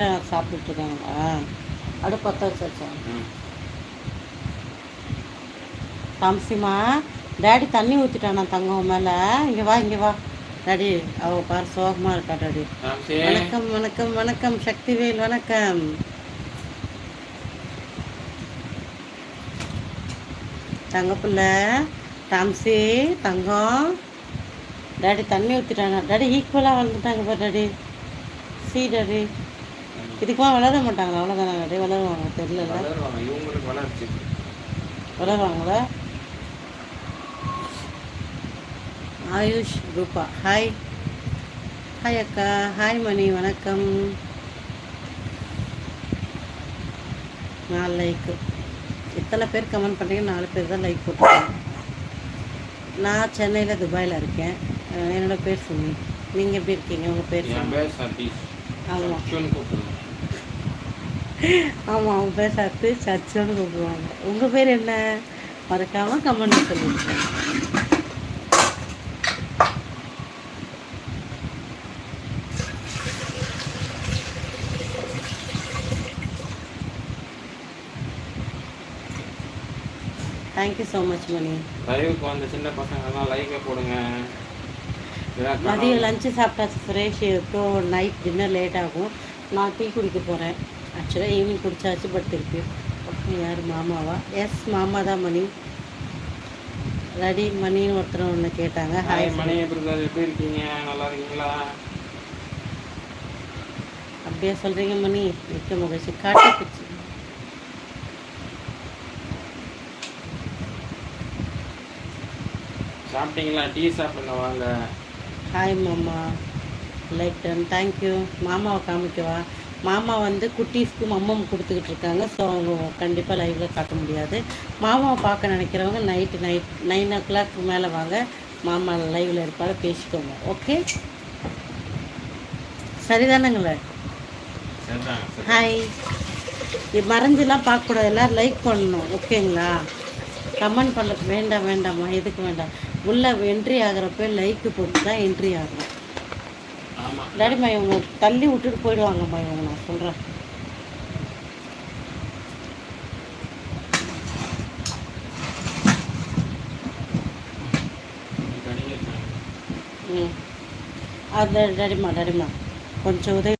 சாப்பிட்டுட்டு இருக்காங்களா? பற்ற வச்சாச்சா ம். தாமசிமா டேடி தண்ணி ஊற்றிட்டானா தங்கம் மேலே? இங்கே வா இங்கே வா. டாடி அவ பாரு சோகமாக இருக்கா டாடி. வணக்கம் வணக்கம் வணக்கம் சக்திவேல் வணக்கம். தங்கப்புள்ள தாம்சி தங்கம். டாடி தண்ணி ஊற்றிட்டாங்க டாடி ஈக்குவலாக வந்துட்டாங்க பாரு டாடி. C daddy. இதுக்குமா வளர மாட்டாங்களா? அவ்வளோதானே டாடி வளருவாங்க. தெரியல. வளருவாங்க. இவங்களுக்கு வளர்ச்சி. வளருவாங்களா? ஆயுஷ் ரூபா. ஹாய் ஹாய் அக்கா. ஹாய் மணி. வணக்கம். நாலு லைக்கு எத்தனை பேர் கமெண்ட் பண்ணுறீங்க நாலு பேர் தான் லைக் போட்டுருக்காங்க. நான் சென்னையில் துபாயில் இருக்கேன். அஹ் என்னோட பேர் சுமி. நீங்கள் எப்படி இருக்கீங்க? உங்கள் பேர் சதீஷ். ஆமாம் ஆமாம் அவங்க பேர் சத்து சச்சுன்னு கூப்பிடுவாங்க. உங்கள் பேர் என்ன? மறக்காமல் கமெண்ட் சொல்லுங்க தேங்க்யூ ஸோ மச் மணி லைவுக்கு வந்த சின்ன பசங்கெல்லாம் லைக்கை போடுங்க. மதியம். லஞ்சு சாப்பிட்டாச்சு சுரேஷ். இப்போ நைட் டின்னர் லேட் ஆகும். நான் டீ குடிக்க போகிறேன் ஆக்சுவலாக ஈவினிங் குடிச்சாச்சு பட் திருப்பி. ஓகே யார்? மாமாவா? எஸ் மாமா தான் மணி. ரெடி மணின்னு ஒருத்தர் ஒன்று கேட்டாங்க. ஹாய் மணி எப்படி இருக்கீங்க? நல்லா இருக்கீங்களா? அப்படியே சொல்கிறீங்க மணி. மிக்க மகிழ்ச்சி. காட்டி பிடிச்சி சாப்பிட்டீங்களா? டீ சாப்பிடுங்க வாங்க ஹாய் மாமா லைக் டன் தேங்க்யூ மாமாவை காமிக்கவா? மாமா வந்து குட்டீஸ்க்கு மம்மம் கொடுத்துக்கிட்டு இருக்காங்க. ஸோ அவங்க கண்டிப்பாக லைவில் காட்ட முடியாது. மாமாவை பார்க்க நினைக்கிறவங்க night night nine o'clock மேலே வாங்க. மாமா லைவில் இருப்பாரு பேசிக்கோங்க. ஓகே சரிதானங்களே? சரிதான் சரி. ஹாய் இது மறைஞ்செல்லாம் பார்க்கக்கூடாது. எல்லோரும் லைக் பண்ணணும். ஓகேங்களா கமெண்ட் பண்ண வேண்டாம் வேண்டாம்மா. எதுக்கு வேண்டாம்? உள்ளே என்ட்ரி ஆகிறப்ப லைக்கு போட்டு தான் என்ட்ரி ஆகும். ஆமா. டாடிம்மா இவங்க தள்ளி விட்டுட்டு போயிடுவாங்கம்மா இவங்க நான் சொல்கிறேன் ம். அது டாடிம்மா டாடிம்மா கொஞ்சம் உதவி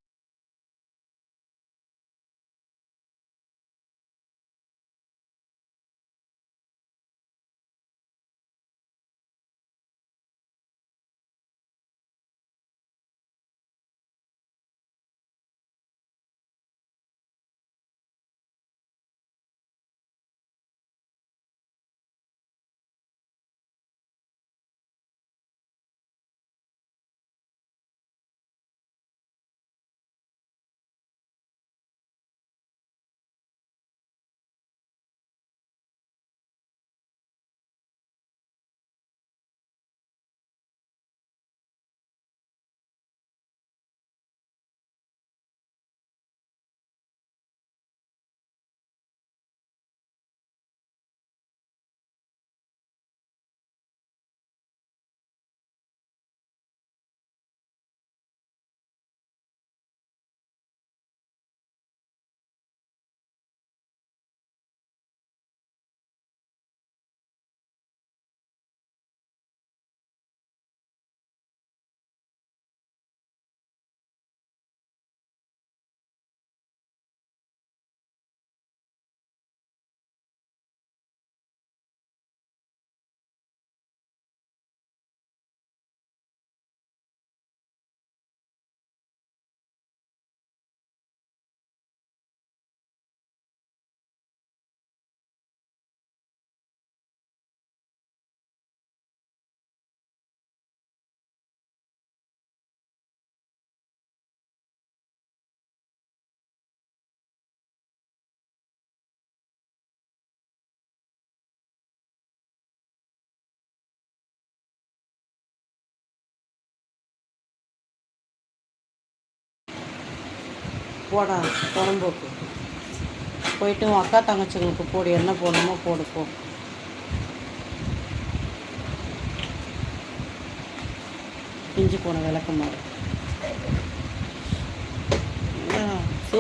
போடா புறம்போக்கு. போயிட்டு உன் அக்கா தங்கச்சிங்களுக்கு போடு என்ன போடணுமோ போடு போ. பிஞ்சு போன விளக்கமாறு